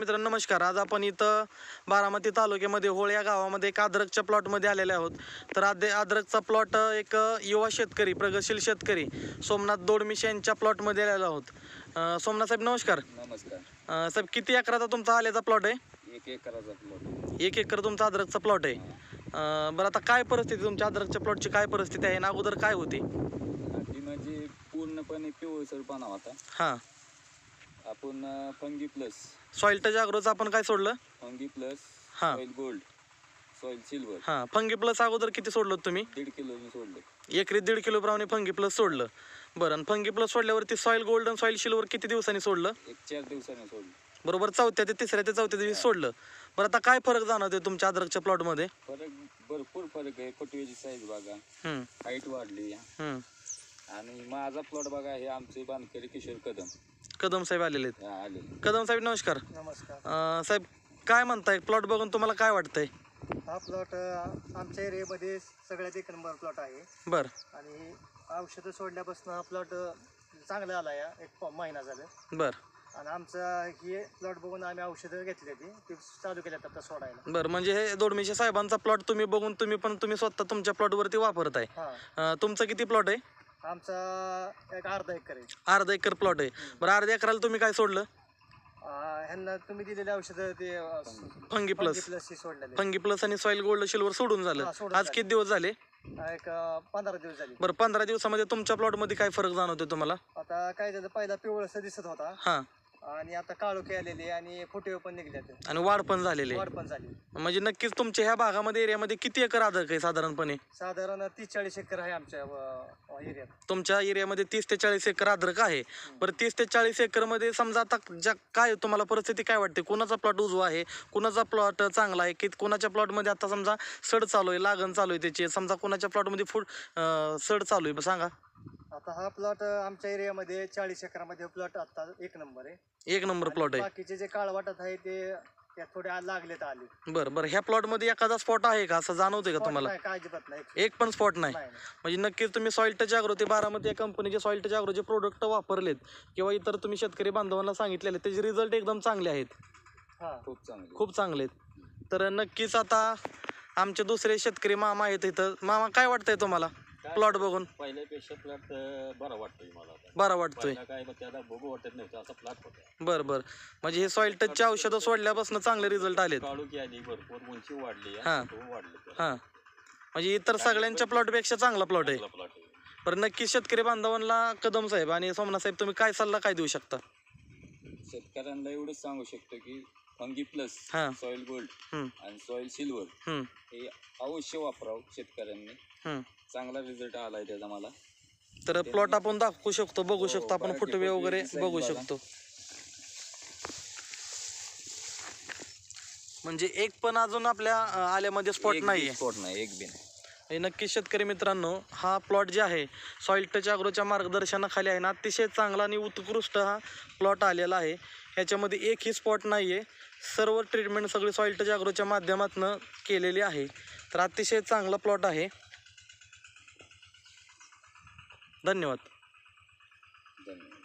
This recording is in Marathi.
मित्रांनो नमस्कार. आज आपण इथं बारामती तालुक्यामध्ये होळ या गावामध्ये एक अद्रकच्या प्लॉटमध्ये आलेले आहोत. तर आदे अद्रकचा प्लॉट एक युवा शेतकरी प्रगतशील शेतकरी सोमनाथ दोडमिश यांच्या प्लॉटमध्ये आलेलो आहोत. सोमनाथ साहेब नमस्कार. नमस्कार. साहेब किती एकराचा तुमचा आल्याचा प्लॉट आहे? एक एकराचा प्लॉट एक एकर तुमचा अद्रकचा प्लॉट आहे. बरं आता काय परिस्थिती तुमच्या अद्रकच्या प्लॉटची काय परिस्थिती आहे? ना अगोदर काय होती? म्हणजे पूर्णपणे पिवळसरपणा होता. हां. आपण फंगी प्लस. सॉईल टच अग्रोचं आपण काय सोडलं? फंगी प्लस हा. सॉईल गोल्ड सॉईल सिल्वर हां फंगी प्लस अगोदर किती सोडलं होतं तुम्ही? दीड किलोने सोडले. एकरी दीड किलो प्रमाणे फंगी प्लस सोडलं. बरं आणि फंगी प्लस सोडल्यावरती सॉईल गोल्डन सॉईल शिल्वर किती दिवसांनी सोडलं? एक चार दिवसाने सोडले. बरोबर चौथ्या ते तिसऱ्या ते चौथ्या दिवशी सोडलं. बरं आता काय फरक जाणवते तुमच्या अद्रकच्या प्लॉटमध्ये फरक भरपूर फरक आहे. फुटव्याची साईज बघा. हम्म, हाईट वाढली. हम्म. आणि माझा प्लॉट बघा हे आमचे बांधकरी किशोर कदम. कदम साहेब आलेले आहेत. हा, आले कदम साहेब नमस्कार. नमस्कार. अं, साहेब काय म्हणताय? प्लॉट बघून तुम्हाला काय वाटतंय? हा प्लॉट आमच्या एरियामध्ये सगळ्यात एक नंबर प्लॉट आहे. बरं. आणि औषधं सोडल्यापासून हा प्लॉट चांगला आला या. एक प- महिना झाला. बरं. आणि आमचा हे प्लॉट बघून आम्ही औषधं घेतली ती ती चालू केल्यात आता सोडायला. बरं म्हणजे हे दोडमेशे साहेबांचा प्लॉट तुम्ही बघून तुम्ही पण तुम्ही स्वतः तुमच्या प्लॉटवरती वापरताय. हा. अं, तुमचं किती प्लॉट आहे? आमचा एक अर्धा एकर आहे. अर्धा एकर प्लॉट आहे. बरं अर्ध्या एकराला तुम्ही काय सोडलं? अं, ह्यांना तुम्ही दिलेले औषधं ते फंगी प्लस प्लस सोडलेले. फंगी प्लस आणि सॉईल गोल्ड सिल्वर सोडून झालं. सोडून आज झालं. किती दिवस झाले? एक अं, पंधरा दिवस झाले. बरं पंधरा दिवसामध्ये तुमच्या प्लॉटमध्ये काय फरक जाणवतो तुम्हाला? आता काय झालं पहिला पिवळसं दिसत होता. हां. आणि आता काळोखी आलेली आणि फुटे पण निघल्यात आणि वाढ पण झालेली आहे. वाढ पण झाली म्हणजे नक्कीच तुमच्या ह्या भागामध्ये एरियामध्ये किती एकर अद्रक आहे साधारणपणे? साधारण तीस चाळीस एकर आहे आमच्या एरियात. तुमच्या एरियामध्ये तीस ते चाळीस एकर अद्रक आहे? बरं तीस ते चाळीस एकरमध्ये समजा आता ज्या काय तुम्हाला परिस्थिती काय वाटते? कुणाचा प्लॉट उजवा आहे? कुणाचा प्लॉट चांगला आहे? की कुणाच्या प्लॉटमध्ये आता समजा सड चालू आहे लागण चालू आहे त्याची? समजा कुणाच्या प्लॉटमध्ये फूड सड चालू आहे सांगा. आता हा प्लॉट आमच्या एरियामध्ये चाळीस एकरामध्ये प्लॉट आता एक नंबर आहे. एक नंबर प्लॉट आहे. बाकीचे जे काळ वाटत आहे ते त्यात थोडे आ- लागलेत आले. बरं बरं. ह्या प्लॉटमध्ये एखादा स्पॉट आहे का? असं जाणवते का तुम्हाला? नाही, काय अजिबात नाही. एक पण स्पॉट नाही. नाही, नाही. म्हणजे नक्कीच तुम्ही सॉईल टच जागृती बारामती या कंपनीचे सॉईल टच जागृतीचे प्रोडक्ट वापरलेत किंवा इतर तुम्ही शेतकरी बांधवांना सांगितलेले त्याचे रिझल्ट एकदम चांगले आहेत. हा. खूप चांगले. खूप चांगले आहेत. तर नक्कीच आता आमचे दुसरे शेतकरी मामा आहेत इथं. मामा काय वाटतंय तुम्हाला? प्लॉट बघून. पहिल्यापेक्षा प्लॉट बरा वाटतोय मला आता. बरा वाटतोय. पहिला काय त्याला बघू वाटत नव्हतं असा प्लॉट होता. बरं बरं. म्हणजे हे सॉईल टचचे औषधं सोडल्यापासून चांगले रिझल्ट आलेत. आली भरपूर उंची वाढली हा. वाढले हां. म्हणजे इतर सगळ्यांच्या प्लॉटपेक्षा चांगला प्लॉट आहे. प्लॉट बरं नक्की शेतकरी बांधवांना कदम साहेब आणि सोमनाथ साहेब तुम्ही काय सल्ला काय देऊ शकता? शेतकऱ्यांना एवढंच सांगू शकतो की फंगी प्लस हा. सॉईल गोल्ड हम्म, आणि सॉईल सिल्वर हम्म, हे अवश्य वापरावं शेतकऱ्यांनी. हम्म. चांगला रिझल्ट आलाय त्याचा मला. तर प्लॉट आपण दाखवू शकतो बघू हो, शकतो आपण फुटवे वगैरे बघू शकतो. म्हणजे एक पण अजून आपल्या अं, आल्यामध्ये स्पॉट नाहीये. स्पॉट नाही एक बी नाही. हे नक्की शेतकरी मित्रांनो हा प्लॉट जे आहे सॉईल टच अग्रोच्या मार्गदर्शनाखाली आहे ना अतिशय चांगला आणि उत्कृष्ट हा प्लॉट आलेला आहे. ह्याच्यामध्ये एकही स्पॉट नाही आहे सर्व ट्रीटमेंट सगळी सॉईल टच अग्रोच्या माध्यमातून केलेली आहे. तर अतिशय चांगला प्लॉट आहे. धन्यवाद. धन्यवाद.